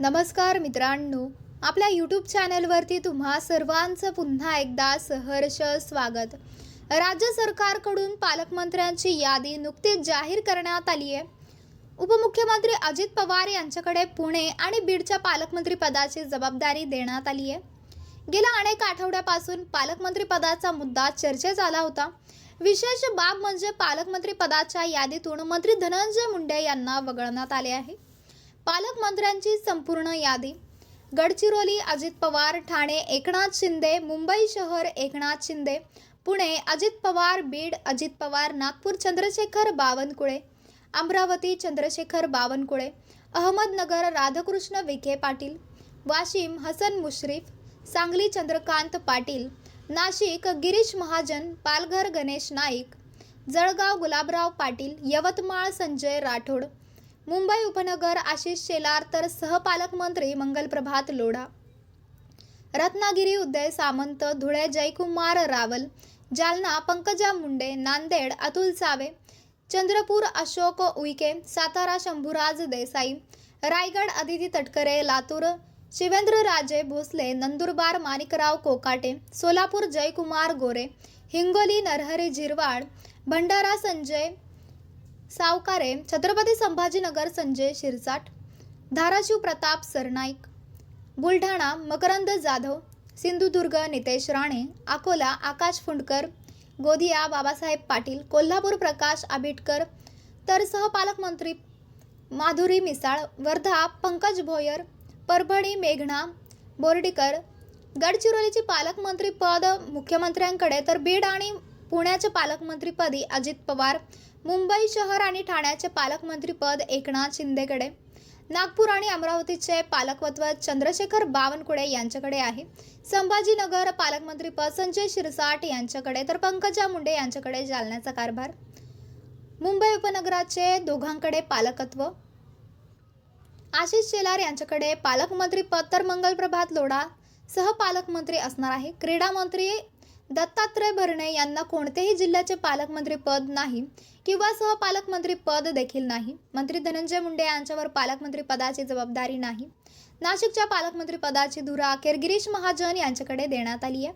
नमस्कार मित्रांनो आपल्या यूट्यूब चॅनलवरती तुम्हा सर्वांचं पुन्हा एकदा सहर्ष स्वागत. राज्य सरकारकडून पालकमंत्र्यांची यादी नुकतीच जाहीर करण्यात आली आहे. उपमुख्यमंत्री अजित पवार यांच्याकडे पुणे आणि बीडच्या पालकमंत्री पदाची जबाबदारी देण्यात आली आहे. गेल्या अनेक आठवड्यापासून पालकमंत्री पदाचा मुद्दा चर्चेत आला होता. विशेष बाब म्हणजे पालकमंत्री पदाच्या यादीतून मंत्री धनंजय मुंडे यांना वगळण्यात आले आहे. पालकमंत्र्यांची संपूर्ण यादी. गडचिरोली अजित पवार ठाणे एकनाथ शिंदे मुंबई शहर एकनाथ शिंदे पुणे अजित पवार बीड अजित पवार नागपूर चंद्रशेखर बावनकुळे अमरावती चंद्रशेखर बावनकुळे अहमदनगर राधाकृष्ण विखे पाटील वाशिम हसन मुश्रीफ सांगली चंद्रकांत पाटील नाशिक गिरीश महाजन पालघर गणेश नाईक जळगाव गुलाबराव पाटील यवतमाळ संजय राठोड मुंबई उपनगर आशिष शेलार तर सहपालकमंत्री मंगलप्रभात लोढा. रत्नागिरी उदय सामंत धुळे जयकुमार रावल जालना पंकजा मुंडे नांदेड अतुल सावे चंद्रपूर अशोक उईके सातारा शंभूराज देसाई रायगड अदिती तटकरे लातूर शिवेंद्रराजे भोसले नंदुरबार माणिकराव कोकाटे सोलापूर जयकुमार गोरे हिंगोली नरहरी झिरवाड भंडारा संजय सावकारे छत्रपती संभाजीनगर संजय शिरसाट धाराशिव प्रताप सरनाईक बुलढाणा मकरंद जाधव सिंधुदुर्ग नितेश राणे अकोला आकाश फुंडकर गोधिया बाबासाहेब पाटील कोल्हापूर प्रकाश आबिटकर तर सहपालकमंत्री माधुरी मिसाळ वर्धा पंकज भोयर परभणी मेघना बोर्डीकर गडचिरोलीची पालकमंत्री पद मुख्यमंत्र्यांकडे तर बीड आणि पुण्याच्या पालकमंत्रीपदी अजित पवार मुंबई शहर आणि ठाण्याचे पालकमंत्रीपद एकनाथ शिंदेकडे. नागपूर आणि अमरावतीचे पालकत्व चंद्रशेखर बावनकुळे यांच्याकडे आहे. संभाजीनगर पालकमंत्रीपद संजय शिरसाट यांच्याकडे तर पंकजा मुंडे यांच्याकडे जालन्याचा कारभार. मुंबई उपनगराचे दोघांकडे पालकत्व. आशिष शेलार यांच्याकडे पालकमंत्री पद तर मंगलप्रभात लोढा. सहपालकमंत्री असणार आहे. क्रीडा मंत्री दत्तात्रय भरणे यांना कोणतेही जिल्ह्याचे पालकमंत्री पद नाही किंवा सहपालकमंत्री पद देखील नाही. मंत्री धनंजय मुंडे यांच्यावर पालकमंत्री पदाची जबाबदारी नाही. नाशिकच्या पालकमंत्री पदाची धुरा अखेर गिरीश महाजन यांच्याकडे देण्यात आली आहे.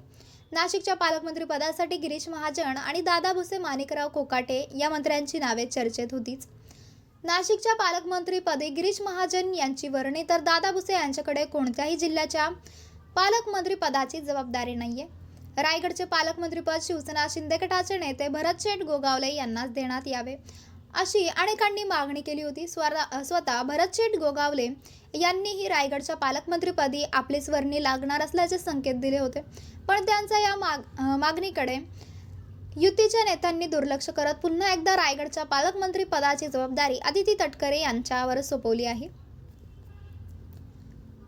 नाशिकच्या पालकमंत्री पदासाठी गिरीश महाजन आणि दादा भुसे माणिकराव कोकाटे या मंत्र्यांची नावे चर्चेत होतीच. नाशिकच्या पालकमंत्रीपदी गिरीश महाजन यांची वर्णी तर दादा भुसे यांच्याकडे कोणत्याही जिल्ह्याच्या पालकमंत्री पदाची जबाबदारी आहे रायगडचे पालकमंत्रीपद शिवसेना शिंदे गटाचे नेते भरत शेठ गोगावले यांनाच देण्यात यावे अशी अनेकांनी मागणी केली होती. स्वरा स्वतः भरत शेठ गोगावले यांनीही रायगडच्या पालकमंत्रीपदी आपलीच वर्णी लागणार असल्याचे संकेत दिले होते. पण त्यांचा या माग मागणीकडे युतीच्या नेत्यांनी दुर्लक्ष करत पुन्हा एकदा रायगडच्या पालकमंत्री पदाची जबाबदारी आदिती तटकरे यांच्यावर सोपवली आहे.